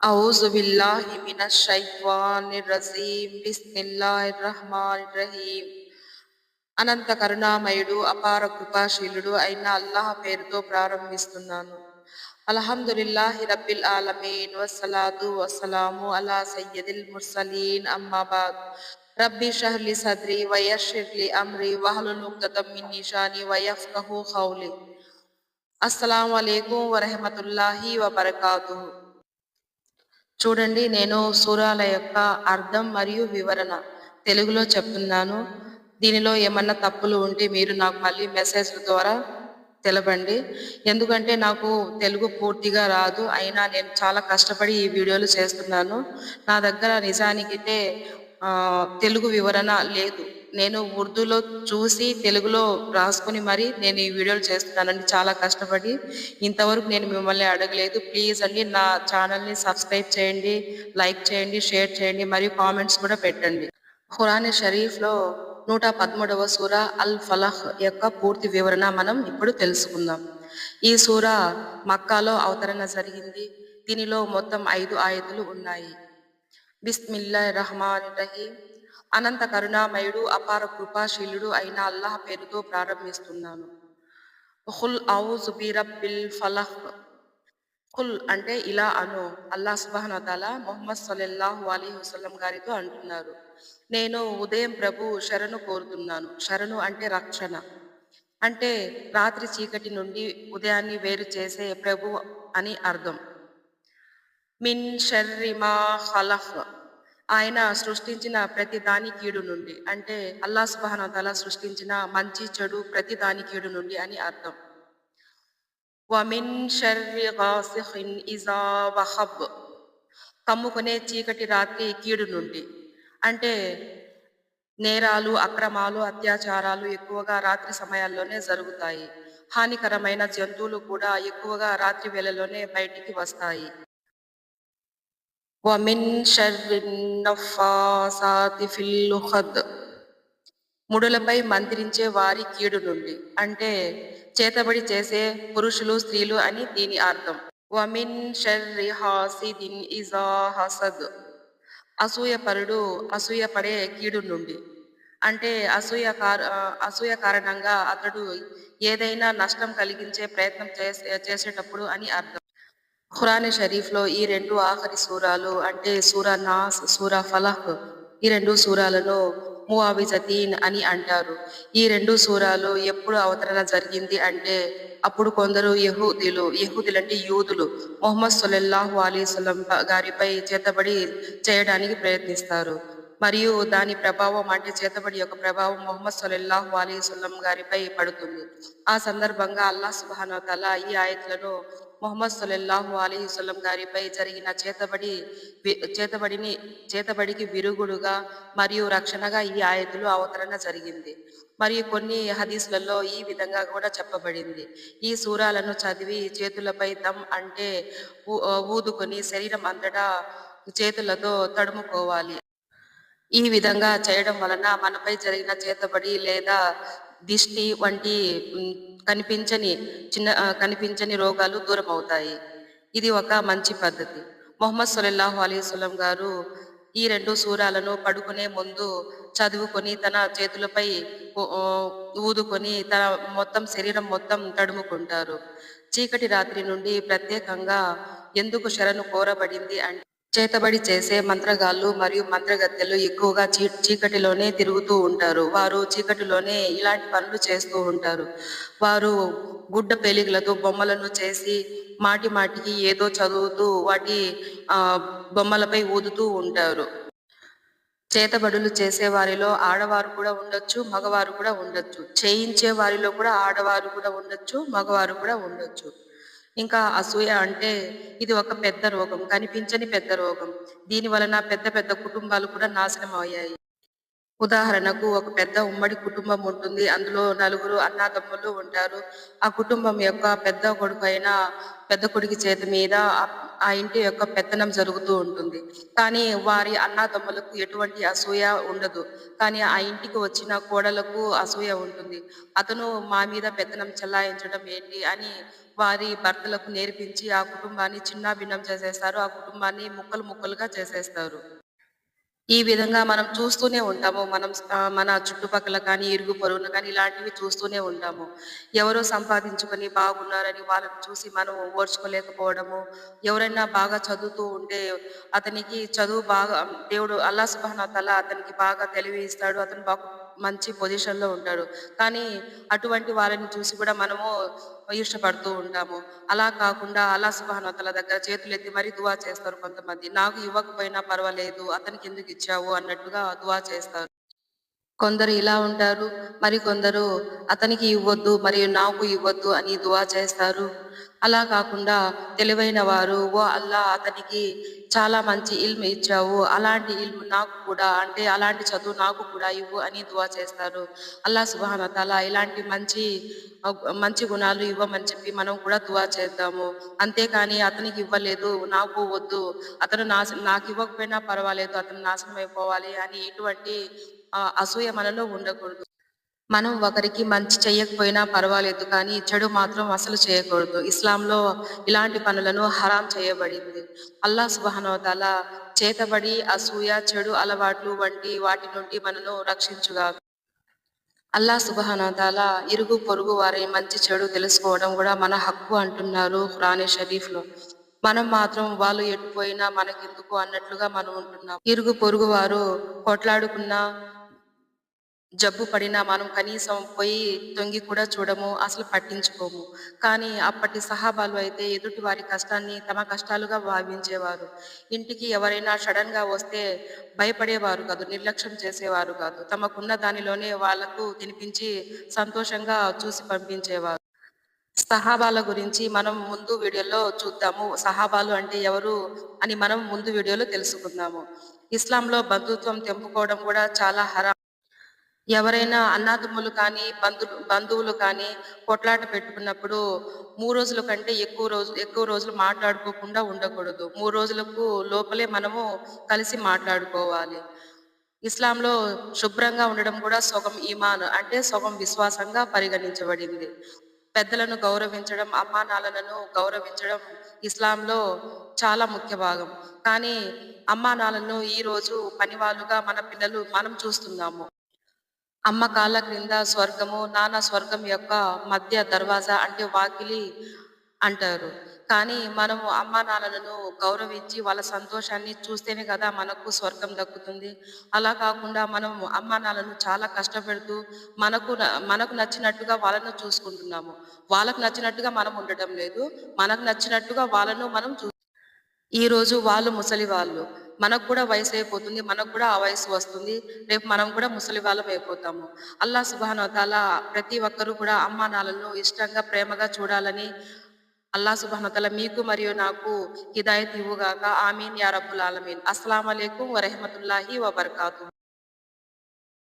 أعوذ بالله من الشيطان الرجيم بسم الله الرحمن الرحيم అనంత కరుణామయుడు అపార కృపాశీలుడు అయిన అల్లాహ్ పేరుతో ప్రారంభిస్తున్నాను అల్హమ్దులిల్లాహి రబ్బిల్ ఆలమీన్ వస్సలాతు వస్సలాము అలా సయ్యదిల్ ముర్సలీన్ అమ్మాబాద్ రబ్బి షహ్లి సద్రి వయషిర్లి అమ్రి వహలుల్ ఉక్తతం మిన్ నిషాని వయఫ్కహు ఖౌలి అస్సలాము అలైకుం వరహమతుల్లాహి వబర్కాతుహు చూడండి నేను సూరాల యొక్క అర్థం మరియు వివరణ తెలుగులో చెప్తున్నాను. దీనిలో ఏమన్నా తప్పులు ఉంటే మీరు నాకు మళ్ళీ మెసేజ్ ద్వారా తెలపండి. ఎందుకంటే నాకు తెలుగు పూర్తిగా రాదు అయినా నేను చాలా కష్టపడి ఈ వీడియోలు చేస్తున్నాను. నా దగ్గర నిజానికైతే తెలుగు వివరణ లేదు. నేను ఉర్దూలో చూసి తెలుగులో రాసుకుని మరి నేను ఈ వీడియోలు చేస్తున్నానండి. చాలా కష్టపడి ఇంతవరకు నేను మిమ్మల్ని అడగలేదు. ప్లీజ్ అండి నా ఛానల్ని సబ్స్క్రైబ్ చేయండి లైక్ చేయండి షేర్ చేయండి మరియు కామెంట్స్ కూడా పెట్టండి. ఖురాన్ షరీఫ్లో నూట పదమూడవ సూర అల్ ఫలహ్ యొక్క పూర్తి వివరణ మనం ఇప్పుడు తెలుసుకుందాం. ఈ సూర మక్కాలో అవతరణ జరిగింది. దీనిలో మొత్తం ఐదు ఆయతులు ఉన్నాయి. బిస్మిల్లా రహమాన్ రహీం అనంత కరుణామయుడు అపార కృపాశీలుడు అయిన అల్లాహ్ పేరుతో ప్రారంభిస్తున్నాను. హుల్ ఔజు బిరబ్బిల్ ఫలహ్. కుల్ అంటే ఇలా అను. అల్లా సుబాహనతాల మొహమ్మద్ సల్లల్లాహు అలీ వసలం గారితో అంటున్నారు. నేను ఉదయం ప్రభు శరణు కోరుతున్నాను. శరణు అంటే రక్షణ. అంటే రాత్రి చీకటి నుండి ఉదయాన్ని వేరు చేసే ప్రభు అని అర్థం. మిన్ షర్రిమా హలహ్ ఆయన సృష్టించిన ప్రతి దాని కీడు నుండి. అంటే అల్లా సుబానతల సృష్టించిన మంచి చెడు ప్రతి దాని కీడు నుండి అని అర్థం. వమిన్ షర్రి ఇజా వహబ్ కమ్ముకునే చీకటి రాత్రి కీడు నుండి. అంటే నేరాలు అక్రమాలు అత్యాచారాలు ఎక్కువగా రాత్రి సమయాల్లోనే జరుగుతాయి. హానికరమైన జంతువులు కూడా ఎక్కువగా రాత్రి వేళలోనే బయటికి వస్తాయి. వమిన్ اللخد. ముడులపై మంత్రించే వారి కీడు నుండి. అంటే చేతబడి చేసే పురుషులు స్త్రీలు అని దీని అర్థం. వమిన్ షర్రి హాసిదిన్ ఇజా హసద్. అసూయపరుడు అసూయపడే కీడు నుండి. అంటే అసూయ అసూయ కారణంగా అతడు ఏదైనా నష్టం కలిగించే ప్రయత్నం చేసేటప్పుడు అని అర్థం. ఖురాన్ షరీఫ్లో ఈ రెండు ఆఖరి సూరాలు అంటే సూరా నాస్ సూరా ఫలహ్ ఈ రెండు సూరాలను మువావిజతీన్ అని అంటారు. ఈ రెండు సూరాలు ఎప్పుడు అవతరణ జరిగింది అంటే అప్పుడు కొందరు యహూదీలు యహూదులు అంటే యూదులు మొహమ్మద్ సులల్లాహు అలీస్లం గారిపై చేతబడి చేయడానికి ప్రయత్నిస్తారు. మరియు దాని ప్రభావం అంటే చేతబడి యొక్క ప్రభావం మొహమ్మద్ సొల్లెల్లాహు అలీస్లం గారిపై పడుతుంది. ఆ సందర్భంగా అల్లాహ్ సుబానతల ఈ ఆయత్లను మొహమ్మద్ అలీ అలీస్లం గారిపై జరిగిన చేతబడి చేతబడిని చేతబడికి విరుగుడుగా మరియు రక్షణగా ఈ ఆయతులు అవతరణ జరిగింది. మరియు కొన్ని హదీసులలో ఈ విధంగా కూడా చెప్పబడింది. ఈ సూరాలను చదివి చేతులపై దమ్ అంటే ఊదుకొని శరీరం అంతటా చేతులతో తడుముకోవాలి. ఈ విధంగా చేయడం వలన మనపై జరిగిన చేతబడి లేదా దిష్టి వంటి కనిపించని చిన్న కనిపించని రోగాలు దూరం అవుతాయి ఇది ఒక మంచి పద్ధతి. మొహమ్మద్ సొలల్లాహు అలీస్లం గారు ఈ రెండు సూరాలను పడుకునే ముందు చదువుకొని తన చేతులపై ఊదుకొని తన మొత్తం శరీరం మొత్తం తడుముకుంటారు. చీకటి రాత్రి నుండి ప్రత్యేకంగా ఎందుకు శరణు కోరబడింది అంటే చేతబడి చేసే మంత్రగాళ్ళు మరియు మంత్రగత్తెలు ఎక్కువగా చీ చీకటిలోనే తిరుగుతూ ఉంటారు. వారు చీకటిలోనే ఇలాంటి పనులు చేస్తూ ఉంటారు. వారు గుడ్డ పేలికలతో బొమ్మలను చేసి మాటి మాటికి ఏదో చదువుతూ వాటి ఆ బొమ్మలపై ఊదుతూ ఉంటారు. చేతబడులు చేసే వారిలో ఆడవారు కూడా ఉండొచ్చు మగవారు కూడా ఉండొచ్చు. చేయించే వారిలో కూడా ఆడవారు కూడా ఉండొచ్చు మగవారు కూడా ఉండొచ్చు. ఇంకా అసూయ అంటే ఇది ఒక పెద్ద రోగం కనిపించని పెద్ద రోగం. దీని వలన పెద్ద పెద్ద కుటుంబాలు కూడా నాశనం అయ్యాయి. ఉదాహరణకు ఒక పెద్ద ఉమ్మడి కుటుంబం ఉంటుంది. అందులో నలుగురు అన్నదమ్ములు ఉంటారు. ఆ కుటుంబం యొక్క పెద్ద కొడుకు అయిన పెద్ద కొడుకు చేతి మీద ఆ- ఇంటి యొక్క పెత్తనం జరుగుతూ ఉంటుంది. కానీ వారి అన్నాదమ్ములకు ఎటువంటి అసూయ ఉండదు. కానీ ఆ ఇంటికి వచ్చిన కోడలకు అసూయ ఉంటుంది. అతను మా మీద పెత్తనం చెల్లాయించడం ఏంటి అని వారి భర్తలకు నేర్పించి ఆ కుటుంబాన్ని చిన్నాభిన్నం చేసేస్తారు. ఆ కుటుంబాన్ని ముక్కలు ముక్కలుగా చేసేస్తారు. ఈ విధంగా మనం చూస్తూనే ఉంటాము. మనం మన చుట్టుపక్కల కానీ ఇరుగు పొరుగున కానీ ఇలాంటివి చూస్తూనే ఉంటాము. ఎవరో సంపాదించుకొని బాగున్నారని వాళ్ళని చూసి మనం ఓర్చుకోలేకపోవడము. ఎవరైనా బాగా చదువుతూ ఉంటే అతనికి చదువు బాగా దేవుడు అల్లా సుబ్హానా తల అతనికి బాగా తెలివి ఇస్తాడు. అతను బాగా మంచి పొజిషన్లో ఉంటాడు. కానీ అటువంటి వారిని చూసి కూడా మనము ఇష్టపడుతూ ఉంటాము. అలా కాకుండా అలా సుభానోతల దగ్గర చేతులు ఎత్తి మరీ దువా చేస్తారు కొంతమంది. నాకు ఇవ్వకపోయినా పర్వాలేదు అతనికి ఎందుకు ఇచ్చావు అన్నట్టుగా దువా చేస్తారు. కొందరు ఇలా ఉంటారు మరి కొందరు అతనికి ఇవ్వద్దు మరియు నాకు ఇవ్వద్దు అని దువా చేస్తారు. అలా కాకుండా తెలివైన వారు ఓ అల్లా అతనికి చాలా మంచి ఇల్మ్ ఇచ్చావు అలాంటి ఇల్మ్ నాకు కూడా అంటే అలాంటి చదువు నాకు కూడా ఇవ్వు అని దువా చేస్తారు. అల్లా సుబాహనతల ఇలాంటి మంచి మంచి గుణాలు ఇవ్వమని చెప్పి మనం కూడా దువా చేద్దాము. అంతేకాని అతనికి ఇవ్వలేదు నాకు వద్దు అతను నాశ నాకు ఇవ్వకపోయినా పర్వాలేదు అతను నాశనం అయిపోవాలి అని ఇటువంటి ఆ, అసూయ మనలో ఉండకూడదు. మనం ఒకరికి మంచి చేయకపోయినా పర్వాలేదు కానీ చెడు మాత్రం అసలు చేయకూడదు. ఇస్లాంలో ఇలాంటి పనులను హరాం చేయబడింది. అల్లా సుబహానవతాల చేతబడి అసూయ చెడు అలవాట్లు వంటి వాటి నుండి మనను రక్షించుగా. అల్లా సుబహానతాల ఇరుగు పొరుగు వారి మంచి చెడు తెలుసుకోవడం కూడా మన హక్కు అంటున్నారు ఖురానే షరీఫ్లో మనం మాత్రం వాళ్ళు ఎటుపోయినా మనకెందుకు అన్నట్లుగా మనం ఉంటున్నాం. ఇరుగు పొరుగు వారు కొట్లాడుకున్నా జబ్బు పడినా మనం కనీసం పోయి తొంగి కూడా చూడము అసలు పట్టించుకోము. కానీ అప్పటి సహాబాలు అయితే ఎదుటి వారి కష్టాన్ని తమ కష్టాలుగా భావించేవారు. ఇంటికి ఎవరైనా సడన్గా వస్తే భయపడేవారు కాదు నిర్లక్ష్యం చేసేవారు కాదు. తమకున్న దానిలోనే వాళ్ళకు తినిపించి సంతోషంగా చూసి పంపించేవారు. సహాబాల గురించి మనం ముందు వీడియోలో చూద్దాము. సహాబాలు అంటే ఎవరు అని మనం ముందు వీడియోలో తెలుసుకుందాము. ఇస్లాంలో బంధుత్వం తెంపుకోవడం కూడా చాలా హరా. ఎవరైనా అన్నాదమ్ములు కానీ బంధు బంధువులు కానీ కొట్లాట పెట్టుకున్నప్పుడు మూడు రోజుల కంటే ఎక్కువ రోజు ఎక్కువ రోజులు మాట్లాడుకోకుండా ఉండకూడదు. మూడు రోజులకు లోపలే మనము కలిసి మాట్లాడుకోవాలి. ఇస్లాంలో శుభ్రంగా ఉండడం కూడా సొగం ఈమాన్ అంటే సొగం విశ్వాసంగా పరిగణించబడింది. పెద్దలను గౌరవించడం అమ్మా నాన్నలను గౌరవించడం ఇస్లాంలో చాలా ముఖ్య భాగం. కానీ అమ్మా నాన్నలను ఈ రోజు పనివాళ్ళుగా మన పిల్లలు మనం చూస్తున్నాము. అమ్మ కాళ్ళ క్రింద స్వర్గము నాన్న స్వర్గం యొక్క మధ్య దర్వాజా అంటే వాకిలి అంటారు. కానీ మనము అమ్మ నాన్నలను గౌరవించి వాళ్ళ సంతోషాన్ని చూస్తేనే కదా మనకు స్వర్గం దక్కుతుంది. అలా కాకుండా మనం అమ్మ నాన్నలను చాలా కష్టపెడుతూ మనకు మనకు నచ్చినట్టుగా వాళ్ళను చూసుకుంటున్నాము. వాళ్ళకు నచ్చినట్టుగా మనం ఉండటం లేదు. మనకు నచ్చినట్టుగా వాళ్ళను మనం చూ ఈరోజు వాళ్ళు ముసలి వాళ్ళు. మనకు కూడా వయసు అయిపోతుంది మనకు కూడా ఆ వయసు వస్తుంది. రేపు మనం కూడా ముసలి వాళ్ళం అయిపోతాము. అల్లా సుబానోతాల ప్రతి ఒక్కరూ కూడా అమ్మా నాన్నలను ఇష్టంగా ప్రేమగా చూడాలని అల్లా సుబానోతాల మీకు మరియు నాకు హిదాయత్ ఇవ్వుగాక ఆమీన్. యా రబ్బుల్ ఆలమీన్. అస్సలం వరహమతుల్లాహి వబర్కాతు.